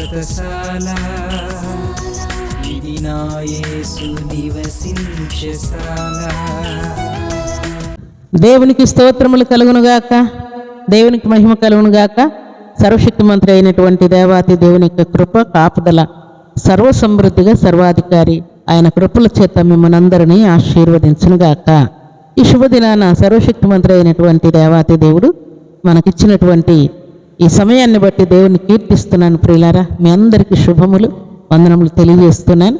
వ్రతశాల ఇది నా యేసు నివసించశాల దేవునికి స్తోత్రములు కలుగునుగాక దేవునికి మహిమ కలుగునుగాక సర్వశక్తిమంత్రి అయినటువంటి దేవాతి దేవుని యొక్క కృప కాపుదల సర్వ సమృద్ధిగా సర్వాధికారి ఆయన కృపల చేత మిమ్మల్ని అందరినీ ఆశీర్వదించునుగాక ఈ శుభదినాన సర్వశక్తిమంత్రి అయినటువంటి దేవాతి దేవుడు మనకిచ్చినటువంటి ఈ సమయాన్ని బట్టి దేవుని కీర్తిస్తున్నాను ప్రియులారా. మీ అందరికీ శుభములు వందనములు తెలియజేస్తున్నాను.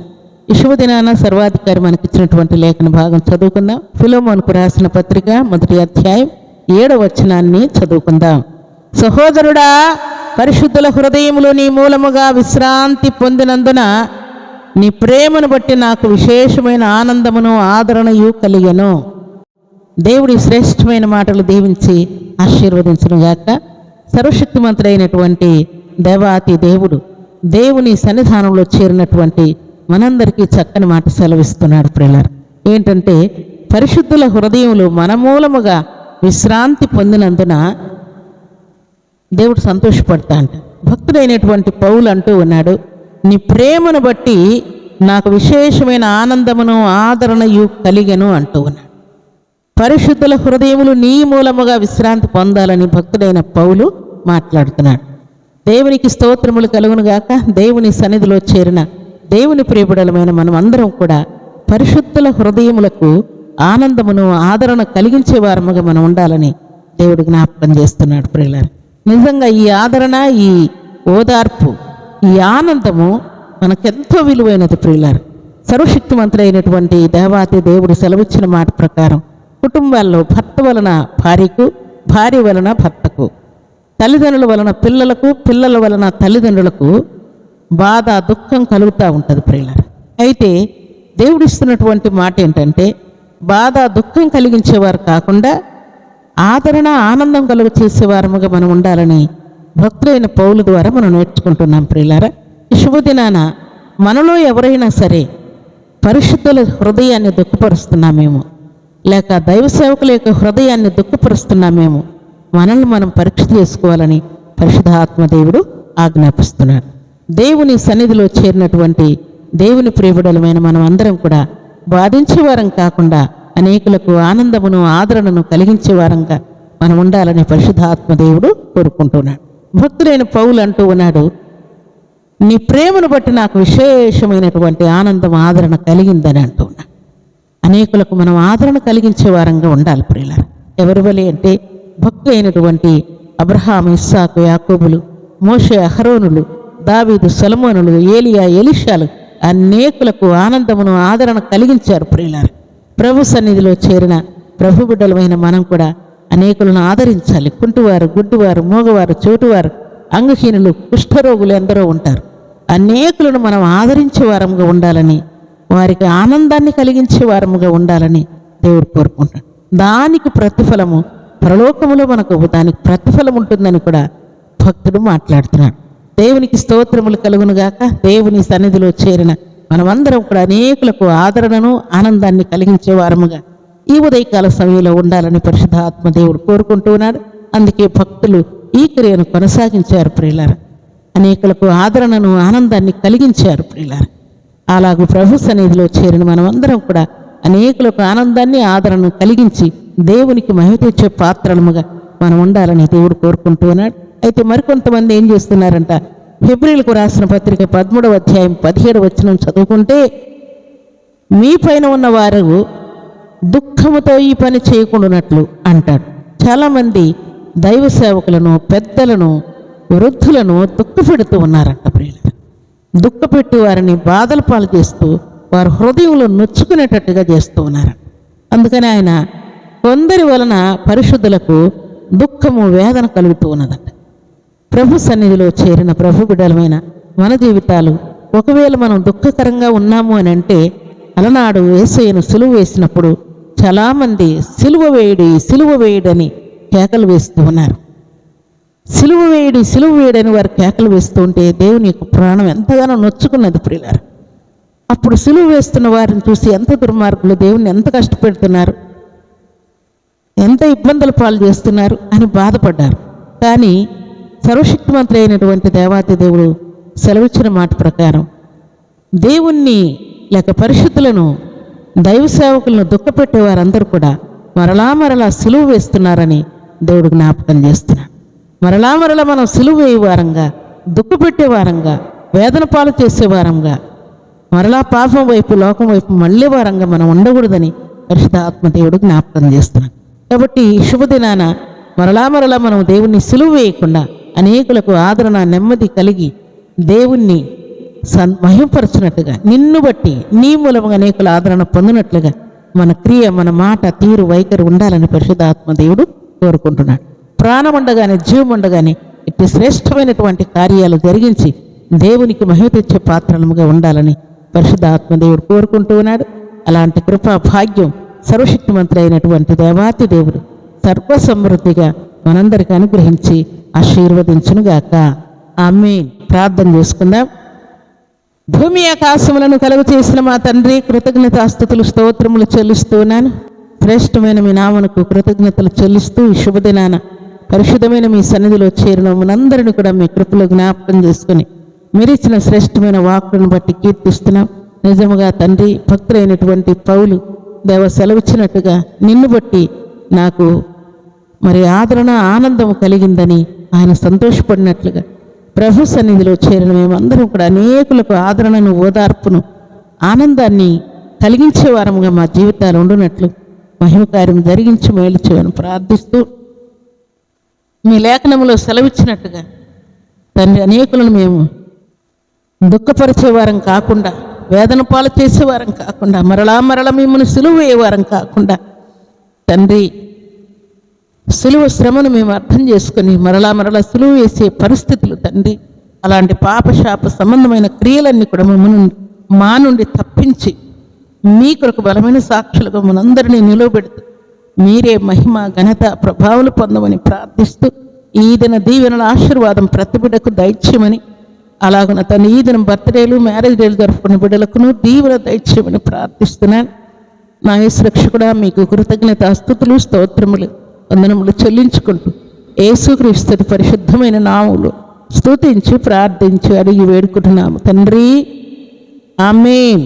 ఈ శుభదినాన సర్వాధికారి మనకిచ్చినటువంటి లేఖన భాగం చదువుకుందాం. ఫిలోమోన్కు రాసిన పత్రిక మొదటి అధ్యాయం ఏడవ వచనాన్ని చదువుకుందాం. సహోదరుడా పరిశుద్ధుల హృదయములు నీ మూలముగా విశ్రాంతి పొందినందున నీ ప్రేమను బట్టి నాకు విశేషమైన ఆనందమును ఆదరణయు కలిగను. దేవుడి శ్రేష్టమైన మాటలు దీవించి ఆశీర్వదించను గాక అయినటువంటి దేవాతి దేవుడు దేవుని సన్నిధానంలో చేరినటువంటి మనందరికీ చక్కని మాట సెలవిస్తున్నాడు ప్రిల్లర్ ఏంటంటే పరిశుద్ధుల హృదయములు మన మూలముగా విశ్రాంతి పొందినందున దేవుడు సంతోషపడతా అంట. భక్తుడైనటువంటి పౌలు అంటూ ఉన్నాడు నీ ప్రేమను బట్టి నాకు విశేషమైన ఆనందమును ఆదరణయు కలిగెను అంటూ ఉన్నాడు. పరిశుద్ధుల హృదయములు నీ మూలముగా విశ్రాంతి పొందాలని భక్తుడైన పౌలు మాట్లాడుతున్నాడు. దేవునికి స్తోత్రములు కలుగునుగాక దేవుని సన్నిధిలో చేరిన దేవుని ప్రియబడలమైన మనం అందరం కూడా పరిశుద్ధుల హృదయములకు ఆనందమును ఆదరణ కలిగించే వారముగా మనం ఉండాలని దేవుడు జ్ఞాపకం చేస్తున్నాడు ప్రియులారు. నిజంగా ఈ ఆదరణ ఈ ఓదార్పు ఈ ఆనందము మనకెంతో విలువైనది ప్రియులారు. సర్వశక్తివంతుడైనటువంటి దేవాతి దేవుడు సెలవిచ్చిన మాట ప్రకారం కుటుంబాల్లో భర్త వలన భార్యకు భార్య వలన భర్తకు తల్లిదండ్రుల వలన పిల్లలకు పిల్లల వలన తల్లిదండ్రులకు బాధ దుఃఖం కలుగుతూ ఉంటుంది ప్రియులారు. అయితే దేవుడిస్తున్నటువంటి మాట ఏంటంటే బాధ దుఃఖం కలిగించేవారు కాకుండా ఆదరణ ఆనందం కలుగు చేసేవారముగా మనం ఉండాలని భక్తులైన పౌలు ద్వారా మనం నేర్చుకుంటున్నాం ప్రియులారా. శుభదినాన మనలో ఎవరైనా సరే పరిశుద్ధుల హృదయాన్ని దుఃఖపరుస్తున్నామేమో. లేక దైవ సేవకుల యొక్క హృదయాన్ని దుఃఖపరుస్తున్నామేమో మనల్ని మనం పరీక్ష చేసుకోవాలని పరిశుద్ధాత్మ దేవుడు ఆజ్ఞాపిస్తున్నాడు. దేవుని సన్నిధిలో చేరినటువంటి దేవుని ప్రియబడలమైన మనం అందరం కూడా బాధించే వారం కాకుండా అనేకులకు ఆనందమును ఆదరణను కలిగించే వారంగా మనం ఉండాలని పరిశుద్ధాత్మ దేవుడు కోరుకుంటున్నాడు. భక్తులైన పౌలు అంటూ ఉన్నాడు నీ ప్రేమను బట్టి నాకు విశేషమైనటువంటి ఆనందం ఆదరణ కలిగిందని అంటున్నాడు అనేకులకు మనం ఆదరణ కలిగించే వారంగా ఉండాలి ప్రియులారు. ఎవరి వలె అంటే భక్తి అయినటువంటి అబ్రహాం ఇస్సాకు యాకోబులు మోషే అహరోనులు దావీదు సొలమోనులు ఏలియా ఎలిషాలు అనేకులకు ఆనందమును ఆదరణ కలిగించారు ప్రియులారు. ప్రభు సన్నిధిలో చేరిన ప్రభు బిడ్డలమైన మనం కూడా అనేకులను ఆదరించాలి. కుంటువారు గుడ్డివారు మూగవారు చోటువారు అంగహీనులు కుష్ఠరోగులు ఎందరో ఉంటారు. అనేకులను మనం ఆదరించే వారంగా ఉండాలని వారికి ఆనందాన్ని కలిగించే వారముగా ఉండాలని దేవుడు కోరుకుంటాడు దానికి ప్రతిఫలము పరలోకములో మనకు దానికి ప్రతిఫలం ఉంటుందని కూడా భక్తుడు మాట్లాడుతున్నాడు. దేవునికి స్తోత్రములు కలుగునుగాక దేవుని సన్నిధిలో చేరిన మనమందరం కూడా అనేకులకు ఆదరణను ఆనందాన్ని కలిగించే వారముగా ఈ ఉదయకాల సమయంలో ఉండాలని పరిశుద్ధాత్మ దేవుడు కోరుకుంటూ ఉన్నాడు. అందుకే భక్తులు ఈ క్రియను కొనసాగించారు ప్రియులార. అనేకులకు ఆదరణను ఆనందాన్ని కలిగించారు ప్రియులార. అలాగూ ప్రభు సన్నిధిలో చేరిన మనమందరం కూడా అనేకులకు ఆనందాన్ని ఆదరణను కలిగించి దేవునికి మహిమ తెచ్చే పాత్రలముగా మనం ఉండాలని దేవుడు కోరుకుంటూ ఉన్నాడు. అయితే మరికొంతమంది ఏం చేస్తున్నారంట? ఫిబ్రిల్కు రాసిన పత్రిక పదమూడవ అధ్యాయం పదిహేడు వచనం చదువుకుంటే మీ పైన ఉన్నవారు దుఃఖముతో ఈ పని చేయకుండానట్లు అంటాడు చాలామంది దైవ సేవకులను పెద్దలను వృద్ధులను దుఃఖపెడుతూ ఉన్నారంట ప్రియులు దుఃఖపెట్టి వారిని బాధలు పాలు చేస్తూ వారి హృదయంలో నొచ్చుకునేటట్టుగా చేస్తూ ఉన్నారు. అందుకని ఆయన కొందరి వలన పరిశుద్ధులకు దుఃఖము వేదన కలుగుతూ ఉన్నదంట. ప్రభు సన్నిధిలో చేరిన ప్రభు బిడ్డలమైన మన జీవితాలు ఒకవేళ మనం దుఃఖకరంగా ఉన్నాము అని అంటే అలనాడు వేసయ్యను సులువు వేసినప్పుడు చాలామంది సిలువ వేయుడి సిలువ వేయుడని కేకలు వేస్తూ ఉన్నారు. సిలువ వేయుడి సిలువ వేయుడని వారు కేకలు వేస్తుంటే దేవుని యొక్క ప్రాణం ఎంతగానో నొచ్చుకున్నది ప్రియులారు. అప్పుడు సిలువ వేస్తున్న వారిని చూసి ఎంత దుర్మార్గులు దేవుని ఎంత కష్టపెడుతున్నారు ఎంత ఇబ్బందుల పాలు చేస్తున్నారు అని బాధపడ్డారు. కానీ సర్వశక్తిమంతుడు అయినటువంటి దేవాతి దేవుడు సెలవిచ్చిన మాట ప్రకారం దేవుణ్ణి లేక పరిశుద్ధులను దైవ సేవకులను దుఃఖపెట్టే వారందరూ కూడా మరలా మరలా సులువు వేస్తున్నారని దేవుడు జ్ఞాపకం చేస్తున్నారు. మరలా మరలా మనం సులువు వేయే వారంగా దుఃఖపెట్టే వారంగా వేదన పాలు చేసే వారంగా మరలా పాపం వైపు లోకం వైపు మళ్ళీ వారంగా మనం ఉండకూడదని పరిశుద్ధ ఆత్మదేవుడు జ్ఞాపకం చేస్తున్నాడు. కాబట్టి ఈ శుభదినాన మరలా మరలా మనం దేవుణ్ణి సులువు వేయకుండా అనేకులకు ఆదరణ నెమ్మది కలిగి దేవుణ్ణి సన్ మహింపరచినట్టుగా నిన్ను బట్టి నీ మూలముగా అనేకుల ఆదరణ పొందినట్లుగా మన క్రియ మన మాట తీరు వైఖరి ఉండాలని పరిశుద్ధాత్మ దేవుడు కోరుకుంటున్నాడు. ప్రాణం ఉండగానే జీవం ఉండగానే ఇట్టి శ్రేష్టమైనటువంటి కార్యాలు జరిగించి దేవునికి మహిమ తెచ్చే పాత్రలుగా ఉండాలని పరిశుద్ధాత్మదేవుడు కోరుకుంటూ ఉన్నాడు. అలాంటి కృపా భాగ్యం సర్వశక్తిమంతుడు అయినటువంటి దేవాతి దేవుడు సర్వసమృద్ధిగా మనందరికి అనుగ్రహించి ఆశీర్వదించునుగాక. ఆమె ప్రార్థన చేసుకుందాం. భూమి ఆకాశములను కలుగు చేసిన మా తండ్రి కృతజ్ఞతాస్థుతులు స్తోత్రములు చెల్లిస్తూ ఉన్నాను. శ్రేష్టమైన మీ నామనకు కృతజ్ఞతలు చెల్లిస్తూ ఈ శుభదినాన పరిశుద్ధమైన మీ సన్నిధిలో చేరిన మనందరిని కూడా మీ కృపలో జ్ఞాపకం చేసుకుని మీరిచ్చిన శ్రేష్టమైన వాక్కులను బట్టి కీర్తిస్తున్నాం. నిజముగా తండ్రి భక్తులైనటువంటి పౌలు దేవ సెలవిచ్చినట్టుగా నిన్ను బట్టి నాకు మరి ఆదరణ ఆనందం కలిగిందని ఆయన సంతోషపడినట్లుగా ప్రభు సన్నిధిలో చేరిన మేమందరం కూడా అనేకులకు ఆదరణను ఓదార్పును ఆనందాన్ని కలిగించే వారముగా మా జీవితాలు ఉండునట్లు మహిమకార్యం జరిగించి మేలు చేయను. ప్రార్థిస్తూ మీ లేఖనములో సెలవిచ్చినట్టుగా తండ్రి అనేకులను మేము దుఃఖపరిచేవారం కాకుండా వేదన పాలు చేసేవారం కాకుండా మరలా మరలా మిమ్మల్ని సులువు అయ్యేవారం కాకుండా తండ్రి సులువ శ్రమను మేము అర్థం చేసుకొని మరలా మరలా సులువు వేసే పరిస్థితులు తండ్రి అలాంటి పాపశాప సంబంధమైన క్రియలన్నీ కూడా మమ్మల్ని మా నుండి తప్పించి మీ కొరకు బలమైన సాక్షులుగా మనందరినీ నిలవబెడుతూ మీరే మహిమ ఘనత ప్రభావాలు పొందమని ప్రార్థిస్తూ ఈ దిన దీవెనల ఆశీర్వాదం ప్రతి బిడ్డకు దైత్యమని అలాగున తన ఈ దినం బర్త్డేలు మ్యారేజ్ డేలు జరుపుకున్న బిడ్డలకును దీవెన దైత్యమని ప్రార్థిస్తున్నాను. నా రక్షకుడా మీకు కృతజ్ఞత స్థుతులు స్తోత్రములు వందనములు చెల్లించుకుంటూ యేసుక్రీస్తు పరిశుద్ధమైన నాములు స్తుతించి ప్రార్థించి అడిగి వేడుకుంటున్నాము. తండ్రి ఆమెన్.